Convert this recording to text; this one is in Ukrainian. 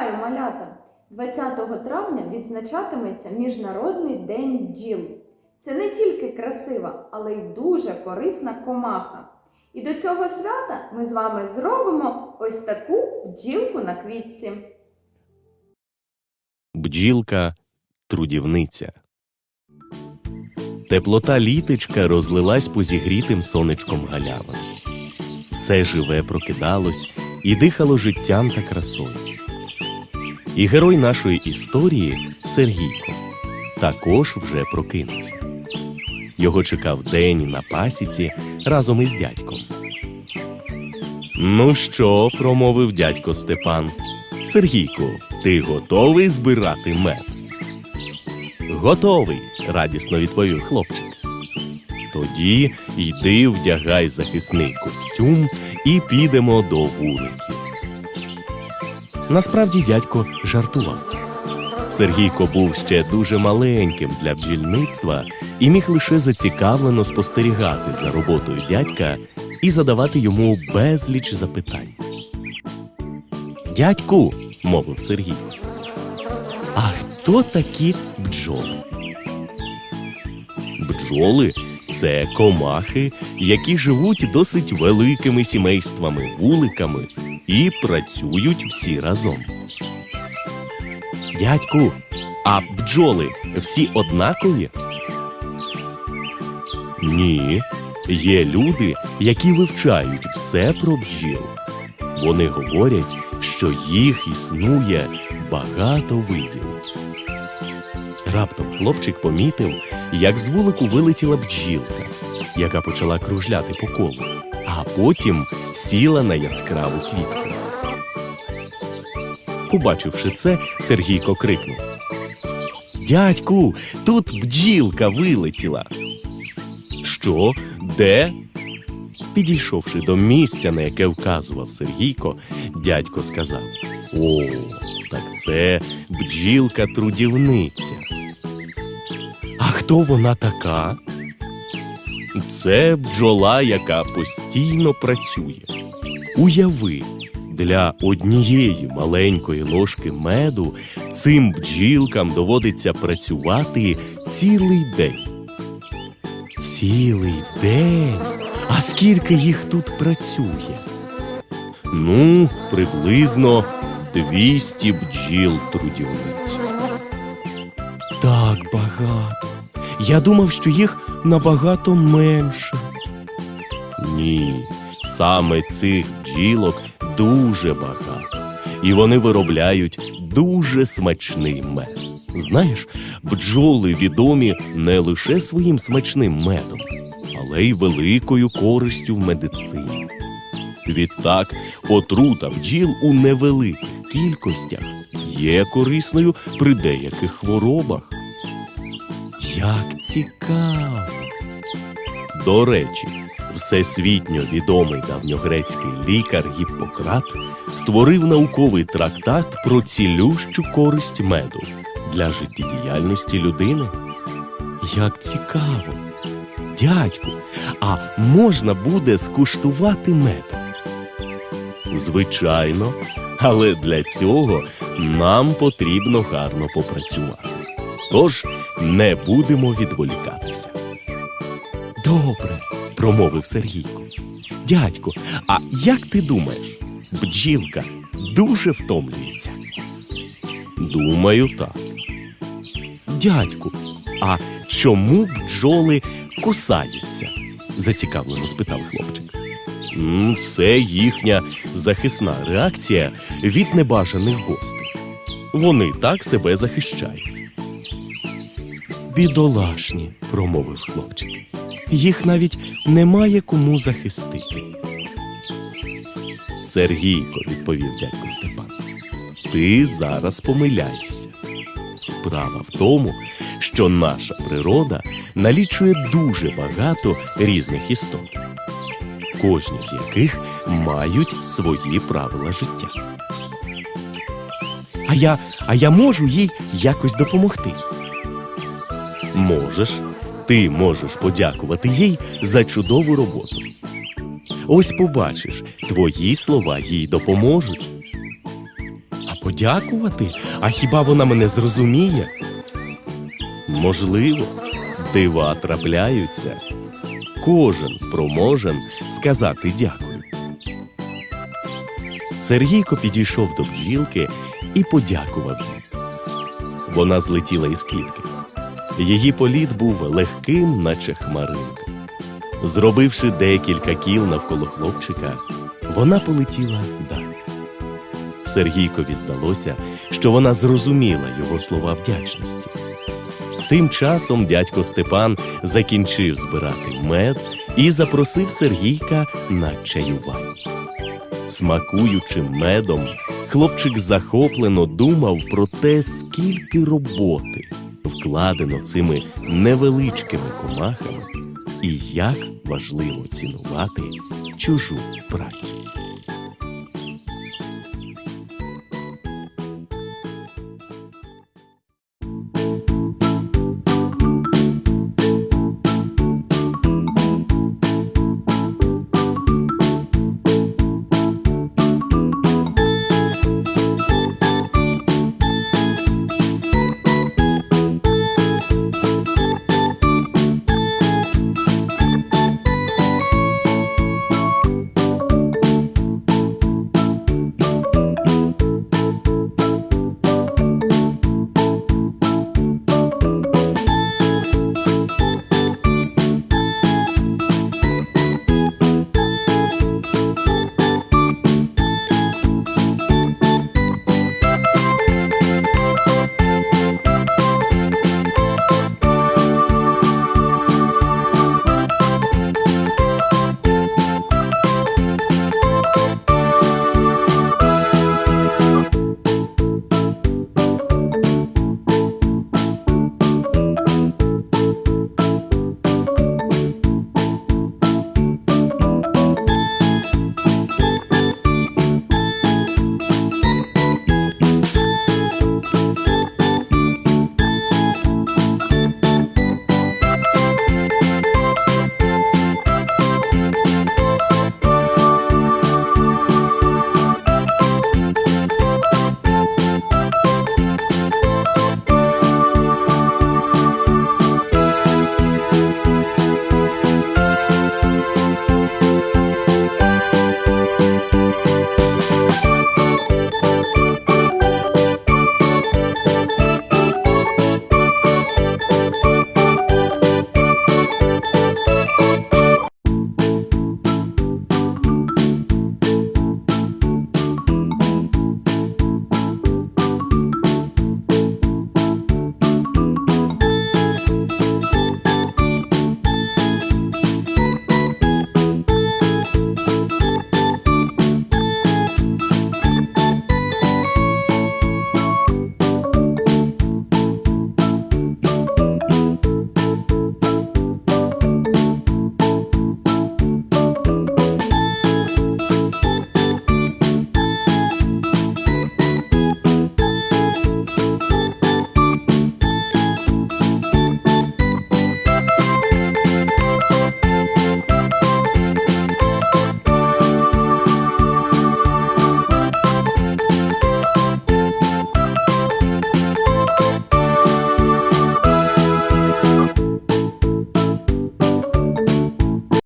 малята! 20 травня відзначатиметься Міжнародний день бджіл. Це не тільки красива, але й дуже корисна комаха. І до цього свята ми з вами зробимо ось таку бджілку на квітці. бджілка трудівниця. Теплота літечка розлилась по зігрітим сонечком галявам. Все живе прокидалось і дихало життям та красою. І герой нашої історії Сергійко також вже прокинувся. Його чекав день на пасіці разом із дядьком. Ну що, промовив дядько Степан. Сергійку, ти готовий збирати мед? Готовий, радісно відповів хлопчик. Тоді йди вдягай захисний костюм і підемо до вуликів. Насправді дядько жартував. Сергійко був ще дуже маленьким для бджільництва і міг лише зацікавлено спостерігати за роботою дядька і задавати йому безліч запитань. Дядьку, мовив Сергійко. А хто такі бджоли? Бджоли це комахи, які живуть досить великими сімействами, вуликами і працюють всі разом. Дядьку, а бджоли всі однакові? Ні. Є люди, які вивчають все про бджіл. Вони говорять, що їх існує багато видів. Раптом хлопчик помітив, як з вулику вилетіла бджілка, яка почала кружляти по колу, а потім сіла на яскраву квітку. Побачивши це, Сергійко крикнув: Дядьку, тут бджілка вилетіла. Що? Де? Підійшовши до місця, на яке вказував Сергійко, дядько сказав: О, так це бджілка трудівниця. А хто вона така? Це бджола, яка постійно працює. Уяви, для однієї маленької ложки меду цим бджілкам доводиться працювати цілий день. Цілий день. А скільки їх тут працює? Ну, приблизно 200 бджіл трудівниць. Так багато. Я думав, що їх набагато менше. Ні, саме цих бджілок дуже багато, і вони виробляють дуже смачний мед. Знаєш, бджоли відомі не лише своїм смачним медом, але й великою користю в медицині. Відтак, отрута бджіл у невеликих кількостях є корисною при деяких хворобах. Як цікаво! До речі, всесвітньо відомий давньогрецький лікар Гіппократ створив науковий трактат про цілющу користь меду для життєдіяльності людини. Як цікаво! Дядьку, а можна буде скуштувати мед? Звичайно, але для цього нам потрібно гарно попрацювати. Тож не будемо відволікатися. Добре, промовив Сергійко. Дядьку, а як ти думаєш, бджілка дуже втомлюється? Думаю, так. Дядьку, а чому бджоли кусаються? зацікавлено спитав хлопчик. Це їхня захисна реакція від небажаних гостей. Вони так себе захищають. Бідолашні, промовив хлопчик. Їх навіть немає кому захистити. Сергійко, відповів дядько Степан. Ти зараз помиляєшся. Справа в тому, що наша природа налічує дуже багато різних істот, кожні з яких мають свої правила життя. А я, а я можу їй якось допомогти. Можеш, ти можеш подякувати їй за чудову роботу. Ось побачиш, твої слова їй допоможуть. А подякувати? А хіба вона мене зрозуміє? Можливо, дива трапляються. Кожен спроможен сказати дякую. Сергійко підійшов до бджілки і подякував їй. Вона злетіла із клітки. Її політ був легким, наче хмаринка. Зробивши декілька кіл навколо хлопчика, вона полетіла далі. Сергійкові здалося, що вона зрозуміла його слова вдячності. Тим часом дядько Степан закінчив збирати мед і запросив Сергійка на чаювання. Смакуючи медом, хлопчик захоплено думав про те, скільки роботи вкладено цими невеличкими комахами, і як важливо цінувати чужу працю.